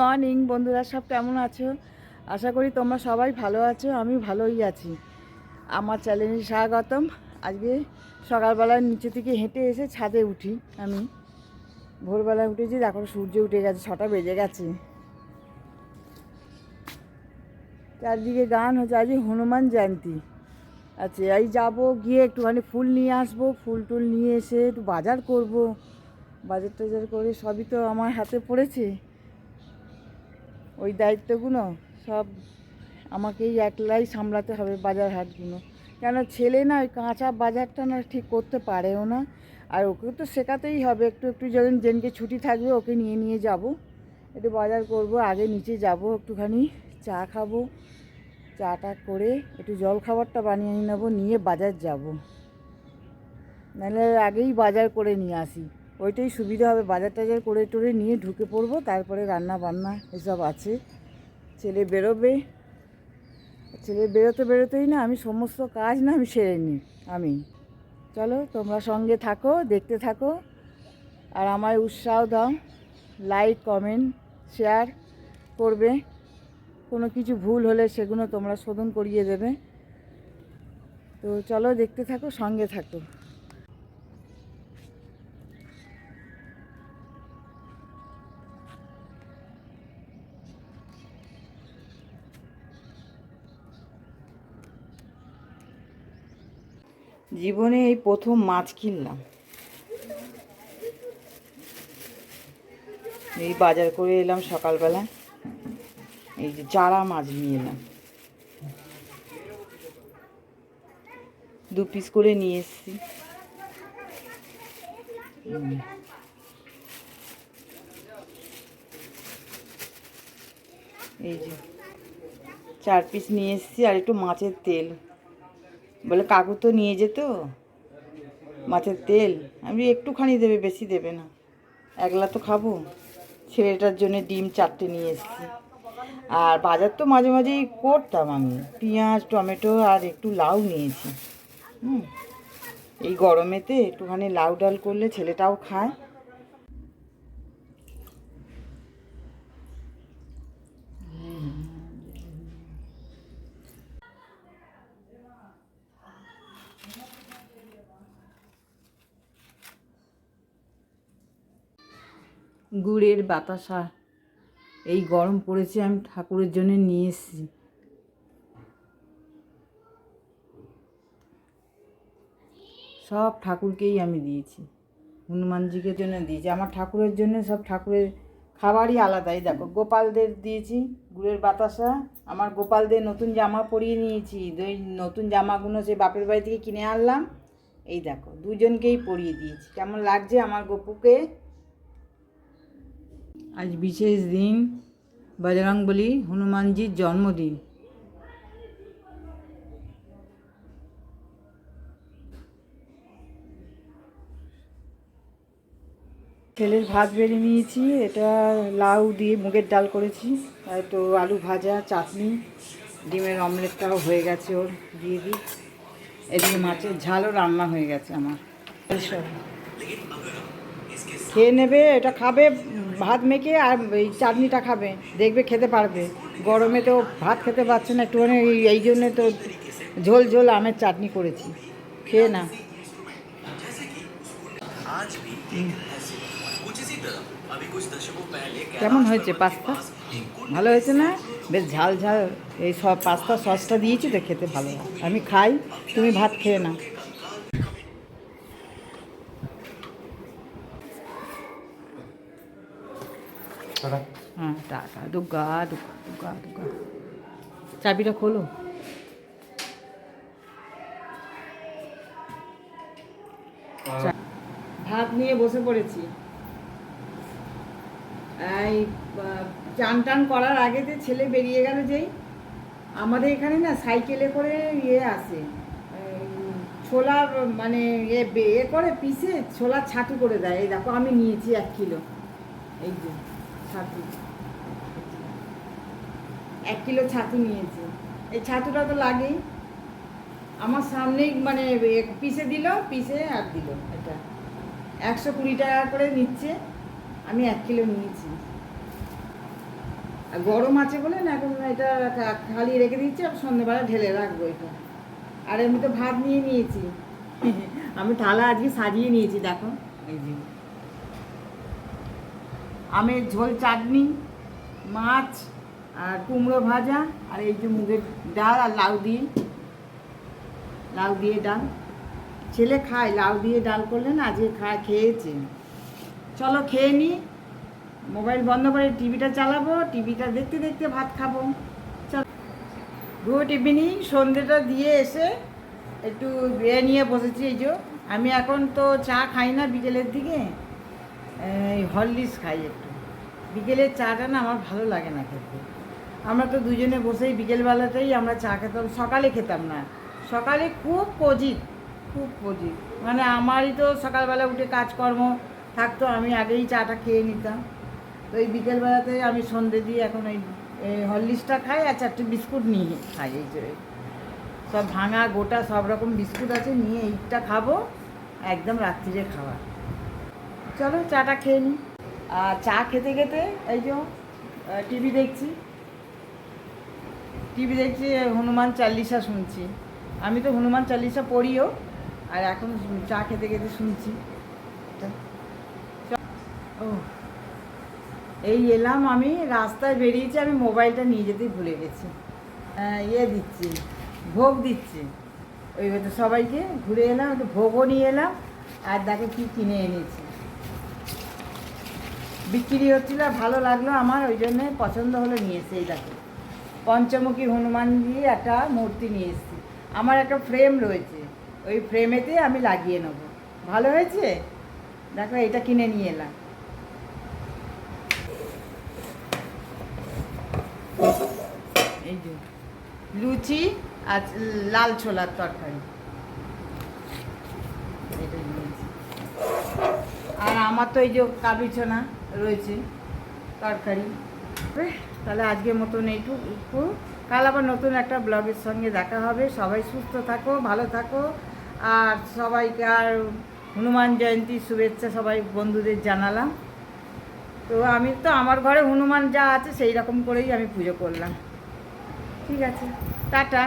Morning, বন্ধুরা সব কেমন আছো? আশা করি তোমরা সবাই ভালো আছো, আমি ভালোই আছি। আমার চ্যানেলে স্বাগতম। আজকে সকালবেলায় নিচে থেকে হেঁটে এসে ছাদে উঠি আমি। ভোরবেলায় উঠেছি, দেখো সূর্য উঠে গেছে, ছটা বেজে গেছে। চারদিকে গান হচ্ছে, আজকে হনুমান জয়ন্তী। আচ্ছা এই যাব, গিয়ে একটুখানি ফুল নিয়ে আসব, ফুল টুল নিয়ে এসে একটু বাজার করব। বাজার টাজার করে সবই তো আমার হাতে পড়েছে। ওই দায়িত্বগুলো সব আমাকেই একলাই সামলাতে হবে বাজার হাটগুলো। কেন ছেলে না ওই কাঁচা বাজারটা না ঠিক করতে পারেও না। আর ওকে তো শেখাতেই হবে, একটু একটু যখন জেনকে ছুটি থাকবে ওকে নিয়ে নিয়ে যাব। একটু বাজার করব, আগে নিচে যাব, একটুখানি চা খাব। চাটা করে একটু জল খাবারটা বানিয়ে নিয়ে নেব, নিয়ে বাজার যাব। নাহলে আগেই বাজার করে নিয়ে আসি। ওইটাই সুবিধা হবে, বাজার টাজার করে টরে নিয়ে ঢুকে পড়ব, তারপরে রান্না বান্না এসব আছে। ছেলে বেরোবে, ছেলে বেরোতে বেরোতেই না আমি সমস্ত কাজ না আমি সেরে নিই, আমি। চলো তোমরা সঙ্গে থাকো, দেখতে থাকো, আর আমায় উৎসাহ দাও লাইক কমেন্ট শেয়ার করবে। কোনো কিছু ভুল হলে সেগুলো তোমরা শোধন করিয়ে দেবে। তো চলো দেখতে থাকো, সঙ্গে থাকো। জীবনে এই প্রথম মাছ কিনলাম। এই বাজার করে এলাম সকালবেলা। এই যে চারা মাছ নিয়ে এলাম। দু পিস করে নিয়ে এসেছি। এই যে চার পিস নিয়ে এসেছি আর একটু মাছের তেল। বলে, কাকু তো নিয়ে যেত মাছের তেল। আমি একটুখানি দেবে, বেশি দেবে না। একলা তো খাব। ছেলেটার জন্য ডিম চারটে নিয়ে এসেছি। আর বাজার তো মাঝে মাঝেই করতাম আমি। পেঁয়াজ, টমেটো আর একটু লাউ নিয়েছি। হুম। এই গরমেতে একটুখানি লাউ ডাল করলে ছেলেটাও খায়। গুড়ের বাতাসা। এই গরম পড়েছে, আমি ঠাকুরের জন্য নিয়ে এসেছি। সব ঠাকুরকেই আমি দিয়েছি। হনুমানজিকে জন্য দিয়েছি। আমার ঠাকুরের জন্য সব ঠাকুরের খাবারই আলাদাই। দেখো, গোপালদের দিয়েছি গুড়ের বাতাসা। আমার গোপালদের নতুন জামা পরিয়ে নিয়েছি। ওই নতুন জামাগুলো সে বাপের বাড়ি থেকে কিনে আনলাম। এই দেখো, দুজনকেই পরিয়ে দিয়েছি। কেমন লাগছে আমার গপুকে? আজ বিশেষ দিন বজরংবলী হনুমানজির জন্মদিন। ছেলের ভাত বেড়ে নিয়েছি এটা লাউ দিয়ে মুগের ডাল করেছি আর তো আলু ভাজা চাটনি ডিমের অমলেটটাও হয়ে গেছে ওর দিয়ে দিই। এদিকে মাছের ঝালও রান্না হয়ে গেছে আমার। এইসব খেয়ে নেবে এটা খাবে ভাত মেখে আর এই চাটনিটা খাবে, দেখবে খেতে পারবে। গরমে তো ভাত খেতে পারছে না, একটুখানি এই- জন্যে তো ঝোল ঝোল আমের চাটনি করেছি। খেয়ে না। কেমন হয়েছে পাস্তা? ভালো হয়েছে না? বেশ ঝাল ঝাল, এই সব পাস্তা সসটা দিয়েছি তো খেতে ভালো। আমি খাই, তুমি ভাত খেয়ে না হ্যাঁ টাটা চাবিটা খোলো। ভাত নিয়ে বসে পড়েছি। এই চান টান করার আগেতে ছেলে বেরিয়ে গেল যেই আমাদের এখানে না সাইকেলে করে ইয়ে আসে। ছোলা মানে এ এ করে পিসে ছোলা ছাতু করে দেয়। এই দেখো আমি নিয়েছি এক কিলো। এই যে। ছাতু। এক কিলো ছাতু নিয়েছি। এই ছাতুটা তো লাগেই। আমার সামনেই মানে পিসে দিল, পিসে আর দিল এটা। একশো কুড়ি টাকা করে নিচ্ছে। আমি এক কিলো নিয়েছি। আর গরম আছে বলে না এখন এটা খালি রেখে দিচ্ছি, আর সন্ধ্যেবেলা ঢেলে রাখব এটা। আর এমনি তো ভাত নিয়ে নিয়েছি। আমি থালা আজকে সাজিয়ে নিয়েছি, দেখো। এই যে। আমের ঝোল, চাটনি, মাছ আর কুমড়ো ভাজা আর এই যে মুগের ডাল আর লাউ দিয়ে। লাউ দিয়ে ডাল। ছেলে খায়, লাউ দিয়ে ডাল করলে না আজকে খায় খেয়েছে চলো খেয়ে নিই মোবাইল বন্ধ করে টিভিটা চালাবো। টিভিটা দেখতে দেখতে ভাত খাব। চল। গুড ইভিনিং সন্ধ্যেটা দিয়ে এসে একটু এ নিয়ে বসেছি, এই যে। আমি এখন তো চা খাই না বিকেলের দিকে। হরলিক্স খাই একটু। বিকেলের চাটা না আমার ভালো লাগে না খেতে। আমরা তো দুজনে বসেই বিকেলবেলাতেই আমরা চা খেতাম, সকালে খেতাম না। সকালে খুব কজিত খুব কজিত। মানে আমারই তো সকালবেলা উঠে কাজকর্ম থাকতো, আমি আগেই চাটা খেয়ে নিতাম। তো এই বিকেলবেলাতে আমি সন্ধে দিয়ে এখন ওই হরলিক্সটা খাই আর চারটে বিস্কুট নিয়ে খাই এই যে। সব ভাঙা গোটা সব রকম বিস্কুট আছে, নিয়ে এইটা খাব, একদম রাত্রিরে খাওয়া। চলো চাটা খেয়ে নিই আর চা খেতে খেতে এই যে টিভি দেখছি। টিভি দেখছি, হনুমান চাল্লিশা শুনছি। আমি তো হনুমান চাল্লিশা পড়িও, আর এখন চা খেতে খেতে শুনছি। ও, এই এলাম আমি, রাস্তায় বেরিয়েছি, আমি মোবাইলটা নিয়ে যেতেই ভুলে গেছি। ইয়ে দিচ্ছি, ভোগ দিচ্ছি। ওই সবাইকে ঘুরে এলাম, একটু ভোগও নিয়ে এলাম, আর দেখো কী কিনে এনেছি। বিক্রি হচ্ছিল ভালো লাগল আমার, ওই জন্যে পছন্দ হলো নিয়ে এসে এই দেখো পঞ্চমুখী হনুমান দিয়ে একটা মূর্তি নিয়ে এসেছি। আমার একটা ফ্রেম রয়েছে, ওই ফ্রেমেতে আমি লাগিয়ে নেব। ভালো হয়েছে? দেখো, এটা কিনে নিয়ে এলাম। এই যে, লুচি আর লাল ছোলার তরকারি। আর আমার তো এই যে কাবিছনা রয়েছে, তরকারি। তাহলে আজকের মতন এইটুকু। কাল আবার নতুন একটা ব্লগের সঙ্গে দেখা হবে। সবাই সুস্থ থাকো, ভালো থাকো। আর সবাইকে আর হনুমান জয়ন্তীর শুভেচ্ছা সবাই বন্ধুদের জানালাম। তো আমি তো আমার ঘরে হনুমান যা আছে সেই রকম করেই আমি পুজো করলাম। ঠিক আছে, টাটা।